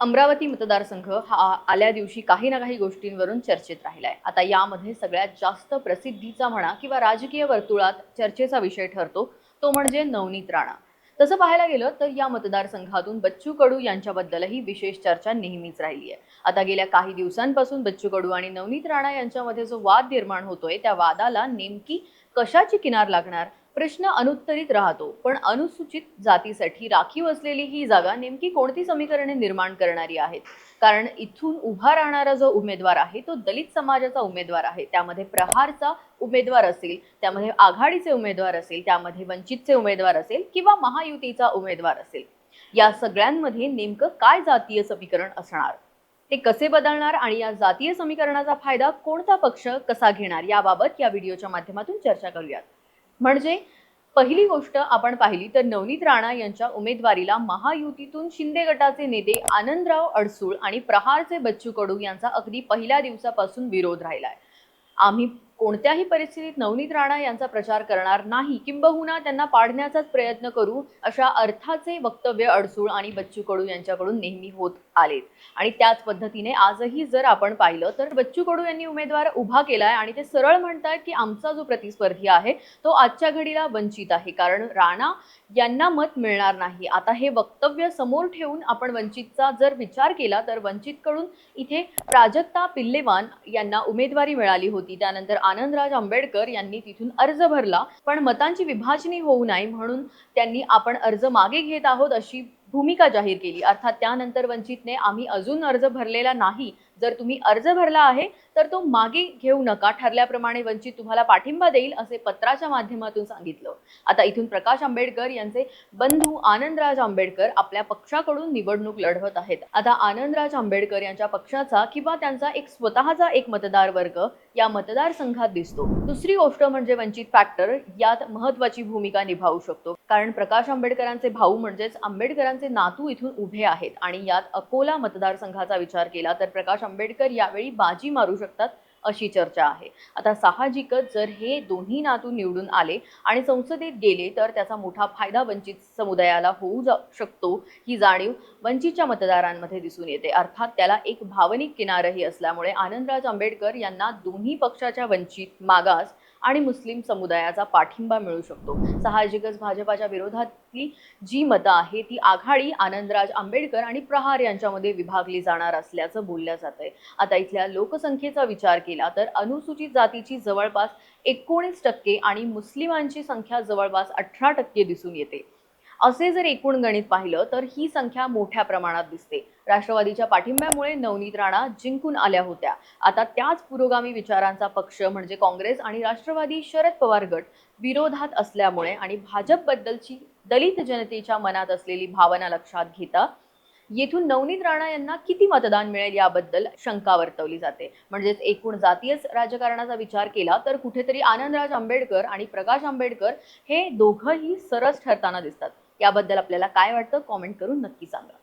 अमरावती मतदारसंघ हा आल्या दिवशी काही ना काही गोष्टींवरून चर्चेत राहिलाय. आता यामध्ये सगळ्यात जास्त प्रसिद्धीचा म्हणा किंवा राजकीय वर्तुळात चर्चेचा विषय ठरतो तो म्हणजे नवनीत राणा. तसं पाहायला गेलं तर या मतदारसंघातून बच्चू कडू यांच्याबद्दलही विशेष चर्चा नेहमीच राहिली आहे आता गेल्या काही दिवसांपासून बच्चू कडू आणि नवनीत राणा यांच्यामध्ये जो वाद निर्माण होतोय त्या वादाला नेमकी कशाची किनार लागणार? प्रश्न अनुत्तरित राहतो पण अनुसूचित जातीसाठी राखीव असलेली ही जागा नेमकी कोणती समीकरणे निर्माण करणारी आहेत? कारण इथून उभा राहणारा जो उमेदवार आहे तो दलित समाजाचा उमेदवार आहे. त्यामध्ये प्रहारचा उमेदवार असेल त्यामध्ये आघाडीचे उमेदवार असेल त्यामध्ये वंचितचे उमेदवार असेल किंवा महायुतीचा उमेदवार असेल. या सगळ्यांमध्ये नेमकं काय जातीय समीकरण असणार? ते कसे बदलणार आणि या जातीय समीकरणाचा फायदा कोणता पक्ष कसा घेणार? याबाबत या व्हिडिओच्या माध्यमातून चर्चा करूयात. म्हणजे पहिली गोष्ट आपण पाहिली तर नवनीत राणा यांच्या उमेदवारीला महायुतीतून शिंदे गटाचे नेते आनंदराव अडसूळ आणि प्रहारचे बच्चू कडू यांचा अगदी पहिल्या दिवसापासून विरोध राहिलाय. आम्ही कोणत्याही परिस्थितीत नवनीत राणा यांचा प्रचार करणार नाही. किंबहुना त्यांना पाडण्याचाच प्रयत्न करू अशा अर्थाचे वक्तव्य अडसूळ आणि बच्चू कडू यांच्याकडून नेहमी होत आलेत. आणि त्याच पद्धतीने आजही जर आपण पाहिलं तर बच्चू कडू यांनी उमेदवार उभा केलाय आणि ते सरळ म्हणतायत की आमचा जो प्रतिस्पर्धी आहे तो आजच्या घडीला वंचित आहे. कारण राणा यांना मत मिळणार नाही. आता हे वक्तव्य समोर ठेवून आपण वंचितचा जर विचार केला तर वंचितकडून इथे प्राजक्ता पिल्लेवान यांना उमेदवारी मिळाली होती. त्यानंतर आनंदराज आंबेडकर यांनी तिथून अर्ज भरला. पण मतांची विभाजनी होऊ नये म्हणून त्यांनी आपण अर्ज मागे घेत आहोत अशी भूमिका जाहीर केली. अर्थात त्यानंतर वंचितने आम्ही अजून अर्ज भरलेला नाही जर तुम्ही अर्ज भरला आहे तर तो मागे घेऊ नका. ठरल्याप्रमाणे वंचित तुम्हाला पाठिंबा देईल असे पत्राच्या माध्यमातून सांगितलं. आता इथून प्रकाश आंबेडकर यांचे बंधू आनंदराज आंबेडकर आपल्या पक्षाकडून निवडणूक लढवत आहेत. आता आनंदराज आंबेडकर यांच्या पक्षाचा किंवा त्यांचा एक स्वतःचा एक मतदार वर्ग या मतदारसंघात दिसतो. दुसरी गोष्ट म्हणजे वंचित फॅक्टर यात महत्वाची भूमिका निभावू शकतो. कारण प्रकाश आंबेडकरांचे भाऊ म्हणजेच आंबेडकरांचे नातू इथून उभे आहेत आणि यात अकोला मतदारसंघाचा विचार केला तर प्रकाश आंबेडकर यावेळी बाजी मारू शकतात अशी चर्चा आहे. आता साहजिकच जर हे दोन्ही नातू निवडून आले आणि संसदेत गेले तर त्याचा मोठा फायदा वंचित समुदायाला होऊ जा शकतो ही जाणीव वंचितच्या मतदारांमध्ये दिसून येते. अर्थात त्याला एक भावनिक किनारही असल्यामुळे आनंदराज आंबेडकर यांना दोन्ही पक्षाच्या वंचित मागास आणि मुस्लिम समुदायाचा पाठिंबा मिळू शकतो. साहजिकच भाजपाच्या विरोधातली जी मतं आहे ती आघाडी आनंदराज आंबेडकर आणि प्रहार यांच्यामध्ये विभागली जाणार असल्याचं बोललं जातंय आता इथल्या लोकसंख्येचा विचार केला तर अनुसूचित जातीची जवळपास एकोणीस टक्के आणि मुस्लिमांची संख्या जवळपास अठरा टक्के दिसून येते. असे जर एकूण गणित पाहिलं तर ही संख्या मोठ्या प्रमाणात दिसते. राष्ट्रवादीच्या पाठिंब्यामुळे नवनीत राणा जिंकून आल्या होत्या. आता त्याच पुरोगामी विचारांचा पक्ष म्हणजे काँग्रेस आणि राष्ट्रवादी शरद पवार गट विरोधात असल्यामुळे आणि भाजपबद्दलची दलित जनतेच्या मनात असलेली भावना लक्षात घेता येथून नवनीत राणा यांना किती मतदान मिळेल याबद्दल शंका वर्तवली जाते. म्हणजेच एकूण जातीय राजकारणाचा विचार केला तर कुठेतरी आनंदराज आंबेडकर आणि प्रकाश आंबेडकर हे दोघंही सरस ठरताना दिसतात. याबद्दल आपल्याला काय वाटतं? कॉमेंट करून नक्की सांगा.